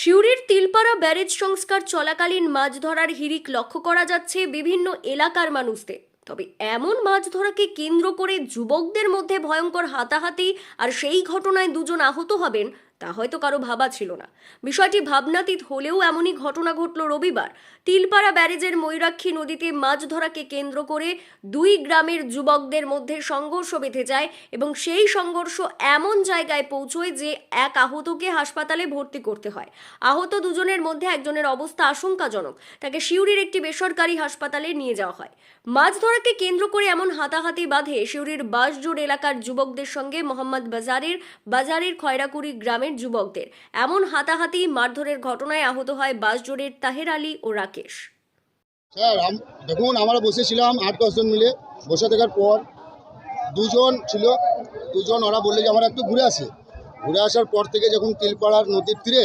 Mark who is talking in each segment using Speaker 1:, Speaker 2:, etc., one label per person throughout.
Speaker 1: সিউড়ির Tilpara barrage সংস্কার চলাকালীন মাছ ধরার হিরিক লক্ষ্য করা যাচ্ছে বিভিন্ন এলাকার মানুষদের। তবে এমন মাছ ধরাকে কেন্দ্র করে যুবকদের মধ্যে ভয়ঙ্কর হাতাহাতি আর সেই ঘটনায় দুজন আহত হবেন তা হয়তো কারও ভাবা ছিল না। বিষয়টি ভাবনাতীত হলেও এমনই ঘটনা ঘটল রবিবার। তিলপাড়া ব্যারেজের ময়ূরাক্ষী নদীতে মাছ ধরাকে কেন্দ্র করে দুই গ্রামের যুবকদের মধ্যে সংঘর্ষ বেঁধে যায় এবং সেই সংঘর্ষ এমন জায়গায় পৌঁছয় যে এক আহতকে হাসপাতালে ভর্তি করতে হয়। আহত দুজনের মধ্যে একজনের অবস্থা আশঙ্কাজনক। তাকে সিউড়ির একটি বেসরকারি হাসপাতালে নিয়ে যাওয়া হয়। মাছ ধরাকে কেন্দ্র করে এমন হাতাহাতি বাঁধে সিউড়ির বাসজোড় এলাকার যুবকদের সঙ্গে মোহাম্মদ বাজারের বাজারের খয়রাকুড়ি গ্রামের যুবকদের। এমন হাতাহাতি মারধরের ঘটনায় আহত হয় বাসজোড়ের তাহের আলী ও রাকেশ।
Speaker 2: স্যার দেখুন আমরা বসেছিলাম আট দশজন মিলে। বসে থাকার পর দুজন ছিল দুজন ওরা বললে যে আমরা একটু ঘুরে আসি। ঘুরে আসার পর থেকে যখন তিলপাড়ার নদীর তীরে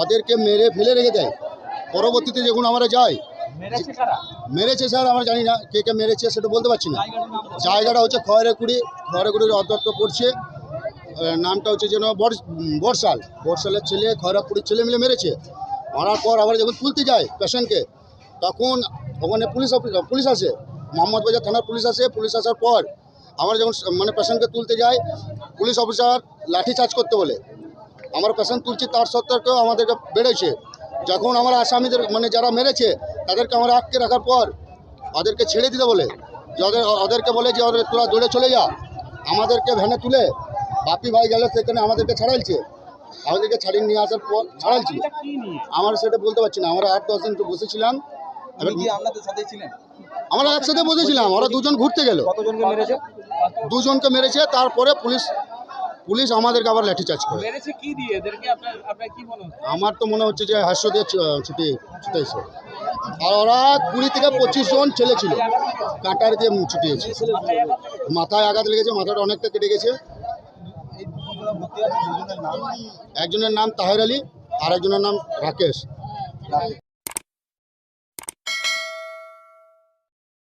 Speaker 2: ওদেরকে মেরে ফেলে রেখে দেয় পরবর্তীতে যখন আমরা যাই
Speaker 3: মেরেছে
Speaker 2: স্যার আমরা জানি না কে কে মেরেছে সেটা বলতে পারছি না। জায়গাটা হচ্ছে খয়রাকুড়ি খয়রাকুড়ির অন্তর্ত পড়ছে। নামটা হচ্ছে যেন বর্ষাল। বর্ষালের ছেলে খয়রাকুড়ির ছেলে মিলে মেরেছে। মারার পর আবার যখন তুলতে যায় পেশেন্টকে, তখন ওখানে পুলিশ পুলিশ আসে। মোহাম্মদ বাজার থানার পুলিশ আসে। পুলিশ আসার পর আমরা যখন মানে পেশেন্টকে তুলতে যায়, পুলিশ অফিসার লাঠি চার্জ করতে বলে। আমার পেশেন্ট তুলছি, তার সত্ত্বেও আমাদেরকে বেড়েছে। যখন আমরা আসামিদের মানে যারা মেরেছে, তাদেরকে আমরা আটকে রাখার পর ওদেরকে ছেড়ে দিতে বলে। যে ওদের ওদেরকে বলে যে, ওদের তোরা দৌড়ে চলে যা। আমাদেরকে ভ্যানে তুলে বাপি ভাই গেলে সেখানে আমাদেরকে ছাড়াইছে। আমাদেরকে ছাড়িয়ে নিয়ে আসার পর ছাড়াইছিল
Speaker 3: এটা কি নিয়ে?
Speaker 2: আমরা সেটা বলতে পারছি না। আমরা আট দশ দিন তো বসেছিলাম। এবার
Speaker 3: কি আপনাদের সাথেই ছিলেন?
Speaker 2: আমরা একসাথে বসেছিলাম। ওরা দুজন ঘুরতে গেল। দুজনকে মেরেছে তারপরে পুলিশ পুলিশ আমাদেরকে আবার লাঠিচার্জ করে।
Speaker 3: মেরেছে কি দিয়ে? এদেরকে আপনার আপনার কি মনে হচ্ছে?
Speaker 2: আমার তো মনে হচ্ছে যে হাস্য দিয়ে ছুটে ছুটেছে। আর ওরা কুড়ি থেকে পঁচিশ জন ছেলে ছিল। কাঁটার দিয়ে ছুটিয়েছে। মাথায় আঘাত লেগেছে মাথাটা অনেকটা কেটে গেছে। একজনের নাম তাহের আলী আর একজনের নাম রাকেশ।